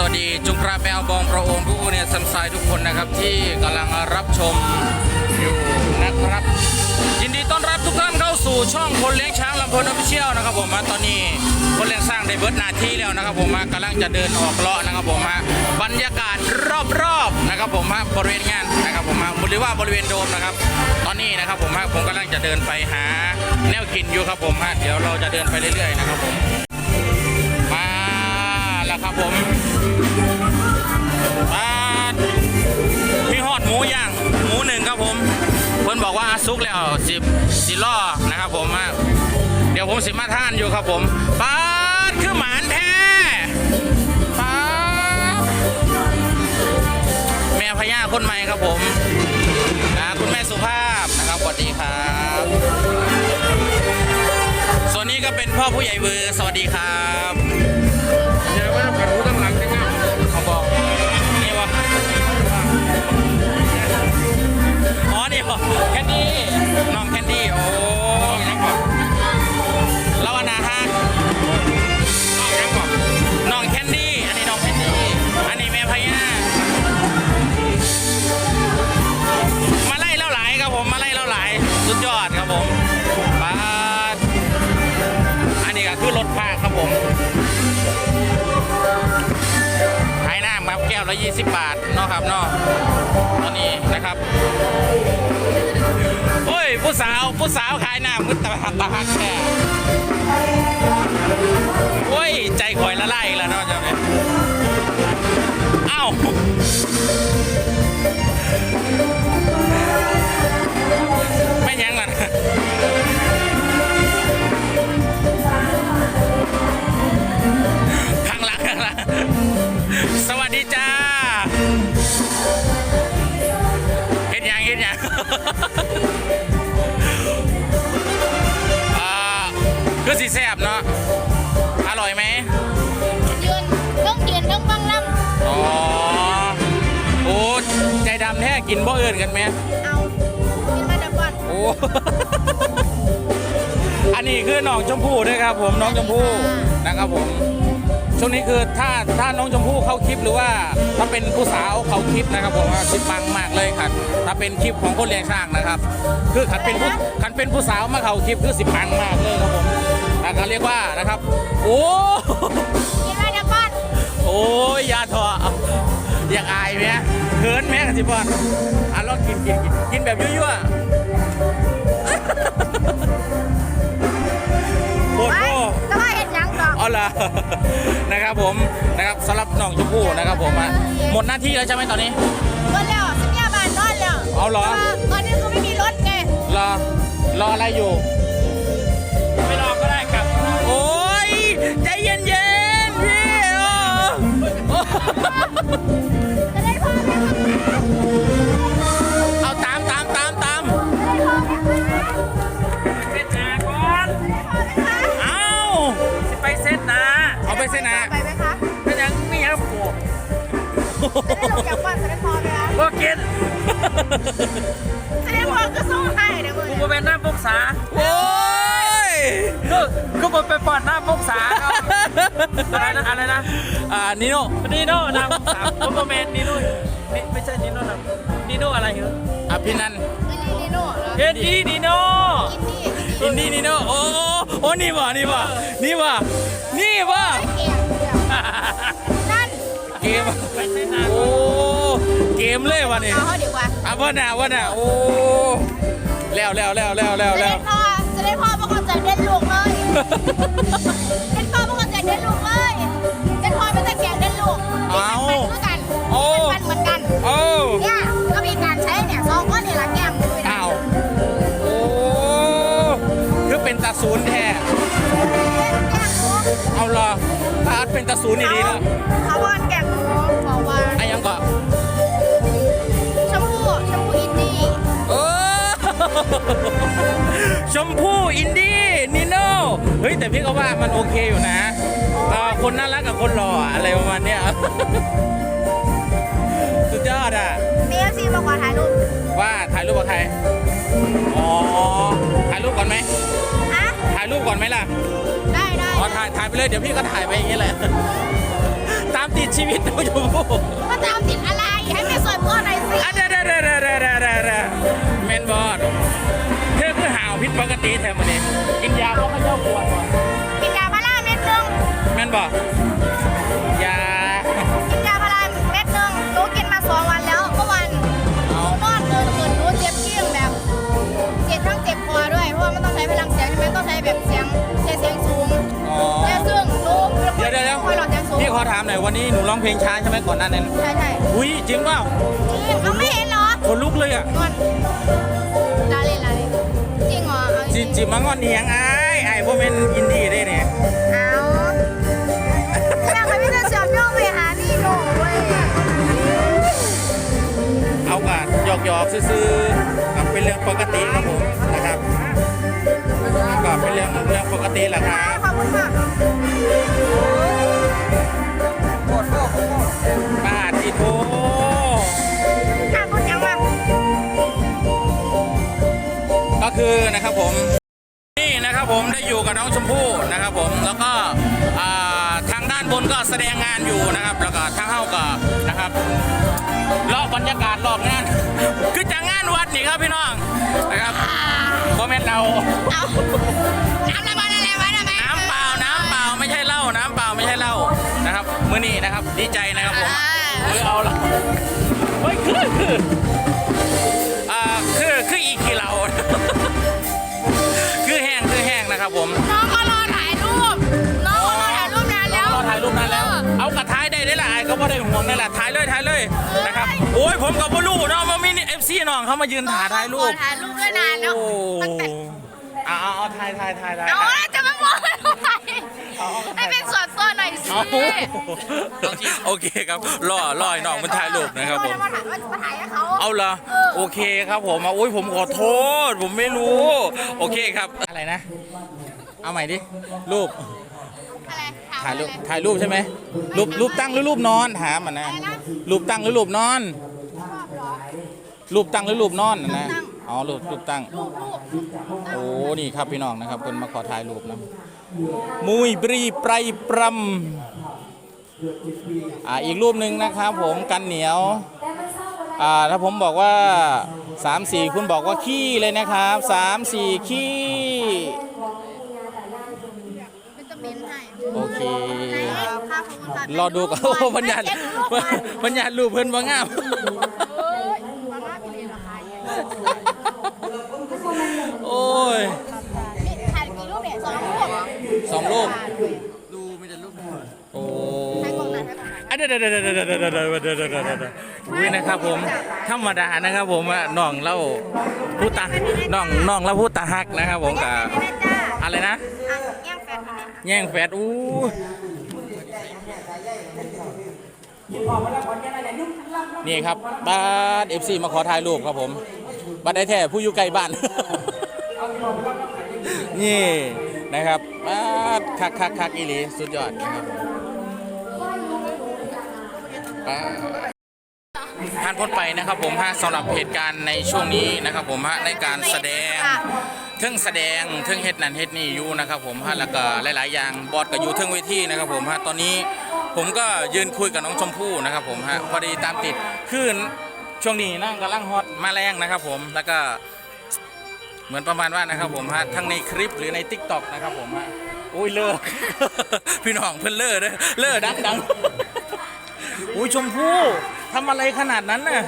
สวัสดีจุงกราแมวบองพระองค์ผู้เนี่ยสัมสายทุกคนนะครับที่กำลังรับชมอยู่นะครับ ยินดีต้อนรับทุกท่านเข้าสู่ช่องคนเลี้ยงช้างลำพนอพิเชียลนะครับผมมาตอนนี้คนเลี้ยงสร้างได้เบิร์ดนาทีแล้วนะครับผมมากำลังจะเดินออกเลาะนะครับผมฮะบรรยากาศรอบๆนะครับผมฮาบริเวณงานนะครับผมฮะหรือว่าบริเวณโดมนะครับ ตอนนี้นะครับผมฮะผมกำลังจะเดินไปหาแนวกินอยู่ครับผมฮะเดี๋ยวเราจะเดินไปเรื่อยๆนะครับผม ครับผมมามีฮอดหมูย่างหมูหนึ่งครับผม เพิ่นบอกว่าซุกแล้วสิบสิล่อนะครับผมเดี๋ยวผมสิมาท่านอยู่ครับผมปาดคือหมานแท้ปาดแม่พญาคนใหม่ครับผมคุณแม่สุภาพนะครับสวัสดีครับ ส่วนนี้ก็เป็นพ่อผู้ใหญ่เวอร์สวัสดีครับ แคนดี้น้องแคนดี้โอ้ ผู้สาวผู้สาวขายน้ำมึงตาหักตาหักแค่ กินบ่เอื่นกันไหมำเอากินมาเดี๋ยวก่อนโอ้ อันนี้คือน้องชมพู่ด้วยครับ ผมน้องชมพู่นะครับผมช่วงนี้คือถ้าถ้าน้องชมพู่เข้าคลิปหรือว่าถ้าเป็นผู้สาวเข้าคลิปนะครับผมว่าสิปังมากเลยครับถ้าเป็นคลิปของคนเลี้ยงช้างนะครับ คือขันเป็นผู้ขันเป็นผู้สาวมาเข้าคลิปคือสิปังมากเลยครับผมแล้วก็เรียกว่านะครับ โอ้กินมาเดี๋ยวก่อนโอ้ยอยาถอะอยากอายไหม เขินไหมกันสิบอลอะลองกินกินกินกินแบบยั่วๆโคตรไปโอ้จะมาเห็นยังดอกเอาล่ะนะครับผมนะครับสำหรับน้องชมพู่นะครับผมอะหมดหน้าที่แล้วใช่ไหมตอนนี้รถแล้วสัญญาบานนอนแล้วเอาเหรอแต่ว่าตอนนี้เขาไม่มีรถไงรอรออะไรอยู่ จะได้พ่อก็สู้ให้เดี๋ยวมือกูเนี่ยมาเป็นหน้าปกษาโอ้ยก็ก็มาไปปอดหน้าปกษาครับอะไรนะอะไรนะอ่านิโน่นีโน่หน้าปกษาผมมาเป็นนีโน่นี่ไม่ใช่นีโน่นะนีโน่อะไรเหรออภินันท์ไม่ใช่นีโน่เหรอเอ็นดีนีโน่อินดี้อินดี้นิโน่โอ้โอ้นี่ว่ะนี่ว่ะนี่ว่ะนี่ว่ะเกมเดี๋ยวนั่น เกมไปเส้นนาโอ้เก มเลยวะนี่เอาเขาดีกว่าอะว่าน่ะว่าน่ะโอ้แล้วแล้วแล้วแล้วแล้วจะแล้ได้วพ่อจะได้พ่อประกอบใจเด่นลูกเลยเด่นพ่อประกอบใจเด่นลูกเลยเด่นพ่อเป็นตะแกรงเด่นลูกเป็นพันกันเป็นพันเหมือนกันโอ้เนี่ยก็มีการใช้เนี่ยซองก้อนเนี่ยละแก้มด้วยนะอ้าวโอ้คือเป็นตาศูนย์แท้แก้มหมูเอาเหรอถ้าอัดเป็นตาศูนย์นี่ดีนะเขาวอนแก้มหมูบอกว่า ชมพู่อินดี้นิโน่เฮ้ยแต่พี่ก็ว่ามันโอเคอยู่นะเอ่อคนน่ารักกับคนหล่ออะไรประมาณเนี้ย สุดยอดอะ มีเอฟซีบอกว่าถ่ายรูปว่าถ่ายรูปกับใคร อ๋อ ถ่ายรูปก่อนไหมฮะถ่ายรูปก่อนไหมล่ะ ได้ได้อ๋อ ถ่าย ถ่ายไปเลย เดี๋ยวพี่ก็ถ่ายไปอย่างเงี้ยแหละ ตามติดชีวิตน้องชมพู่มาตามติดอะไร ปกติแถมวันนี้กินยาเพราะเขาเจ้าปวดบ่กินยาพาราเม็ดหนึงแม่นบ่ยากินยาพาราเม็ดหนึงหนูกินมาสองวันแล้วเมื่อวันหนูนอนตื่นขึ้นหนูเจ็บเที่ยงแบบเจ็บทั้งเจ็บคอด้วยเพราะว่ามันต้องใช้พลังเสียงใช่ไหมต้องใช้แบบเสียงใช้เสียงสูงอ๋อแล้วซึ่งหนูเป็นคนเดี๋ยวเดี๋ยวเดี๋ยวไม่ค่อยหลอดเสียงสูงพี่ขอถามหน่อยวันนี้หนูร้องเพลงช้าใช่ไหมก่อนหน้านั้นใช่ใช่อุ้ยจริงเปล่าจริงเขาไม่เห็นเหรอคนลุกเลยอะงอน จจิริงจิมางอนเนียงไอ้ไอ้พวกเป็นอินดี้ได้เนี่ยเอาอยากให้พี่จะเชื่อมโยงไปหานี่หนูเว้ยเอากะหยอกหยอกๆซื่อๆครับเป็นเรื่องปกติครับผมนะครับก็เป็นเรื่องเรื่องปกติแหละครับขอบคุณมากบ้าทีโทค่ะคุณยังว่าก็คือนะครับผม อยู่กับน้องชมพู่นะครับผมแล้วก็ทางด้านบนก็แสดงงานอยู่นะครับ แล้วก็ทางเฮ้าก็นะครับรอบบรรยากาศรอบงาน คือจะงานวัดนี่ครับพี่น้องนะครับโมเมนต์เราเอาน้ำอะไรบ้าอะไรบ้างอะไรน้ำเปล่าน้ำเปล่าไม่ใช่เหล้าน้ำเปล่าไม่ใช่เหล้านะครับมื้อนี้นะครับดีใจนะครับผมมือเอาละเฮ้ยคือ ห่วงนั่นแหละถ่ายเลยถ่ายเลยนะครับโอ้ยผมกับพ่อลูกเนาะมามีเอฟซีน้องเขามายืนถ่ายถ่ายรูปถ่ายรูปด้วยนานแล้วโอ้ตั้งแต่เอาเอาเอาถ่ายถ่ายถ่ายถ่ายเอาแล้วจะมาบอกให้ทำไมให้เป็นส่วนตัวหน่อยสิเอาโอเคครับรอรอให้น้องมันถ่ายรูปนะครับผมมาถ่ายมาถ่ายให้เขาเอาเหรอเออโอเคครับผมอะโอ้ยผมขอโทษ ผมไม่รู้ โอเคครับอะไรนะ เอาใหม่ดิรูปอะไร ถ่ายรูปถ่ายรูปใช่ไหมรูปรูปตั้งหรือรูปนอนถามอะนะรูปตั้งหรือรูปนอน รูปตั้งหรือรูปนอนน่ะนะอ๋อรูปรูปตั้งรูปรูปโอ้นี่ครับพี่น้องนะครับเพิ่นมาขอถ่ายรูปนะมุยปรีไพรปรำอ่าอีกรูปหนึ่งนะครับผมกันเหนียวอ่าถ้าผมบอกว่า 3 4 คุณบอกว่าขี้เลยนะครับ 3 4 ขี้ เป็ นตะเมนให้โอเคไหนภาพของคุณค่ะรอดูกันโอ้พัญญาเจ็ดรูปก่อนพัญญารูปเพิ่นว่างาม เอ้ยมาม่าพี่เรียนเหรอคะโอ้ยนี่ถ่ายกี่รูปเนี่ยสองรูปสองรูปดูมีแต่รูปโอ้ถ่ายกล่องไหนถ่ายกล่องไหนอันเดยวเดยวเดยวเดยวเดยวเดยวเดยวเดยวเดยวเดยวเดยวเดยวอุ้ยนะครับผมธรรมดานะครับผมว่าน้องเล่าผู้ตาน้องน้องเล่าผู้ตาฮักนะครับผมกับแม่จ้าอะไรนะ อะแย่ง แย่งแฟดอู้นี่ครับบ้าเอฟซีมาขอถ่ายรูปครับผมบัตรได้แท้ผู้อยู่ใกลบ้าน นี่นะครับบ้าคักคักคักอีหลีสุดยอดนะครับผมานผ่านพ้นไปนะครับผมฮะสำหรับเหตุการณ์ในช่วงนี้นะครับผมฮะในการแสดงเทิงแสดงเทิงเฮ็ดนั่นเฮ็ดนี่อยู่นะครับผมฮะแล้วก็หลาย ๆ อย่างบอสก็อยู่เทิงเวทีนะครับผมฮะตอนนี้ผมก็ยืนคุยกับน้องชมพู่นะครับผมฮะพอดีตามติดขึ้นช่วงนี้นั่งกำลังฮอตมาแรงนะครับผมแล้วก็เหมือนประมาณว่านะครับผมฮะทั้งในคลิปหรือใน t ิ k t o k นะครับผมฮะโอ้ยเลอพี่น้องเพิ่นเลอเด้อเลอดังดังอุ้ยชมพู่ ทำอะไรขนาดนั้นน่ะ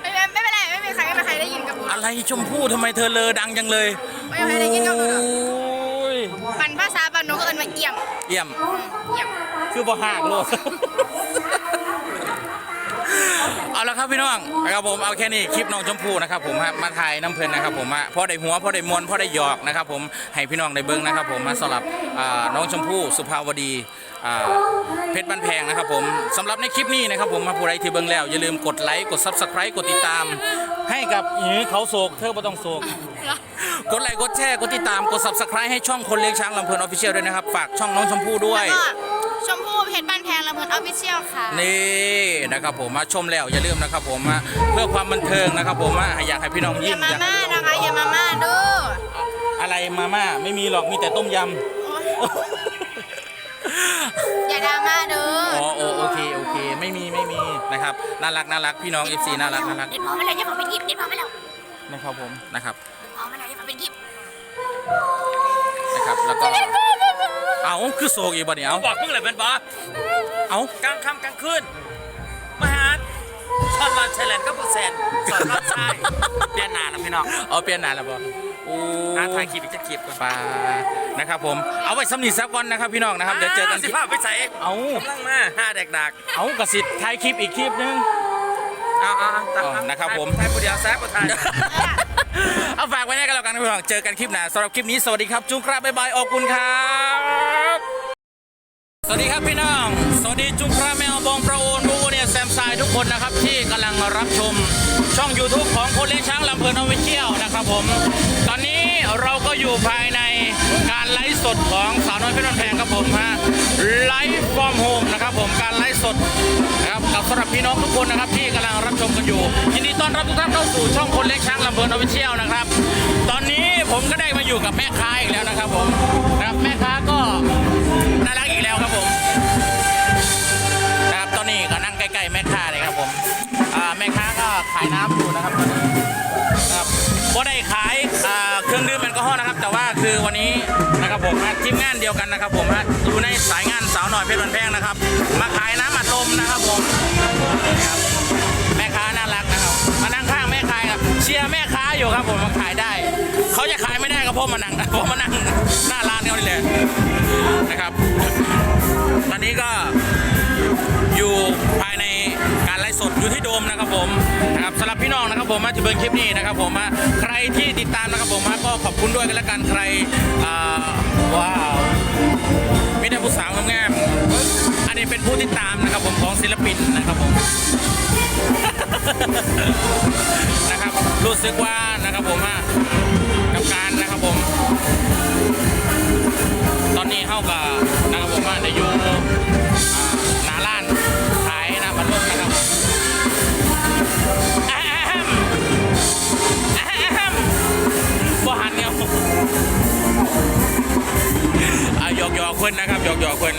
ไม่เป็นไม่เป็นไรไม่มีใครไม่มีใครได้ยินกับหนูอะไรชมพู่ทำไมเธอเลอดังจังเลยไม่มีใครได้ยินกับหนูหรอกโอ้ยปันภาษาปันหนูก็เอินมาเอี่ยมเยี่ยมเอี่ยม คือบ่หากโลด เอาละครับพี่น้องนะครับผมเอาแค่นี้คลิปน้องชมพู่นะครับผมฮะมาถ่ายน้ำเพลินนะครับผมฮะพอได้หัวพอได้มวลพอได้หยอกนะครับผมให้พี่น้องได้เบิ้งนะครับผมมาสำหรับอ่าน้องชมพู่สุภาวดี อ่าเพชรบ้านแพงนะครับผมสำหรับในคลิปนี้นะครับผมมาผู้ใดที่เบิ้งแล้ว อย่าลืมกดไลค์กด subscribe กดติดตาม ให้กับอีเขาโศกเธอบ่ต้องโศก กดไลค์กดแชร์กดติดตามกด subscribe ให้ช่องคนเลี้ยงช้างลำเพลินออฟฟิเชียลด้วยนะครับ ฝากช่องน้องชมพู่ด้วยแล้วก็ชมพู่เพชรบ้านแพงลำเพลินออฟฟิเชียลค่ะ นี่นะครับผมมาชมแล้วอย่าลืมนะครับผมมาเพื่อความบันเทิงนะครับผมมาอยากให้พี่น้องอยิ้ย่ามมาอยากม่านะคะอย่ามาม่าเด้ออะไรมาม่าไม่มีหรอกมีแต่ต้มยโอ๊ย อย่าดราม่าเด้ำออ๋อโอโอเคโอเค ไม่มีไม่มีนะครับน่ารักน่ารักพี่น้อง FC น่ารักน่ารักเด็ดพอไปแล้วเนี่ยผมไปหยิบเด็ดพอไปแล้วนะครับผมนะครับพเอามาไหนมาเป็นคลิปนะครับแล้วก็เอาคือโศกอีกบ่เนี่ยเอาบอกมึงเลยเป็นบอสเอากลางค่ำกลางคืนมาหาชอนวันไทยแลนด์ก็ผู้แซนสอนรับใช่เปลี่ยนหนาแล้วพี่น้องเอาเปลี่ยนหนานแล้วบ่โอ้หาถ่ายคลิปอีกจะคลิปก่อนปลา นะครับผมเอาไว้สำนีสักวันนะครับพี่น้องนะครับเดี๋ยวเจอกันสิที่ภาพไปใส่เอากำลังมาห้าแดกดักเอากระสิทธิ์ถ่ายคลิปอีกคลิปนึงเอาเอาเอาตัดอ๋อนะครับผมไทยผู้เดียวแซ่บกว่าไทยเอาฝากไว้ให้กันแล้วกันนะพี่น้องเจอกันคลิปหน้าสำหรับคลิปนี้สวัสดีครับจุงครับบ๊ายบายออกคุณครับสวัสดีครับพี่น้องสวัสดีจุงครับแมวบองประโอนบูเนี่ยแซมซายทุกคนนะครับที่กำลังรับชมช่อง YouTube ของคนเลี้ยงช้างลำเพลินออฟฟิเชียลนะครับผม ตอนนี้เราก็อยู่ภายใน การไลฟ์สดของสาวน้อยเพชรบ้านแพงครับผมฮะไลฟ์ฟอร์มโฮมนะครับผมการไลฟ์สดนะครับกับสำหรับพี่น้องทุกคนนะครับที่กำลังรับชมกันอยู่ยินดีต้อนรับทุกท่านเข้าสู่ช่องคนเลี้ยงช้างลำเพลินออฟฟิเชียลนะครับ ตอนนี้ผมก็ได้มาอยู่กับแม่ค้าอีกแล้วนะครับผมนะครับแม่ค้าก็น่ารักอีกแล้วครับผมนะครับตอนนี้ก็นั่งใกล้ๆแม่ค้าเลยครับผมอ่าแม่ค้าก็ขายน้ำอยู่นะครับตอนนี้นะครับก็ได้ขาย มนะทีมงานเดียวกันนะครับ ผมฮะอยู่ในสายงานสาวหน่อยเพชรบันแพงนะครับ มาขายน้ำอัดลมนะครับผมครับแม่ค้าน่ารักนะครับ มานั่งข้างแม่ค้าครับเชียร์แม่ค้าอยู่ครับผมมาขายได้ เขาจะขายไม่ได้ก็เพราะมานั่งเพราะมานั่งหน้าร้านเขานี่เลยนะครับตอนนี้ก็ อยู่ที่โดมนะครับผมนะครับสำหรับพี่น้องนะครับผมมาที่เบิร์คลิปนี้นะครับผมมาใครที่ติดตามนะครับผมมาก็ขอบคุณด้วยกันล้วกันใครว้าวมีแต่ผู้สาวงามๆอันนี้เป็นผู้ติดตามนะครับผมของศิลปินนะครับผมนะครับรู้สึกว่านะครับผมว่ากับการนะครับผม ตอนนี้เข้ากับ เนี่อนนะครับหยอกหยอกๆเพิ่น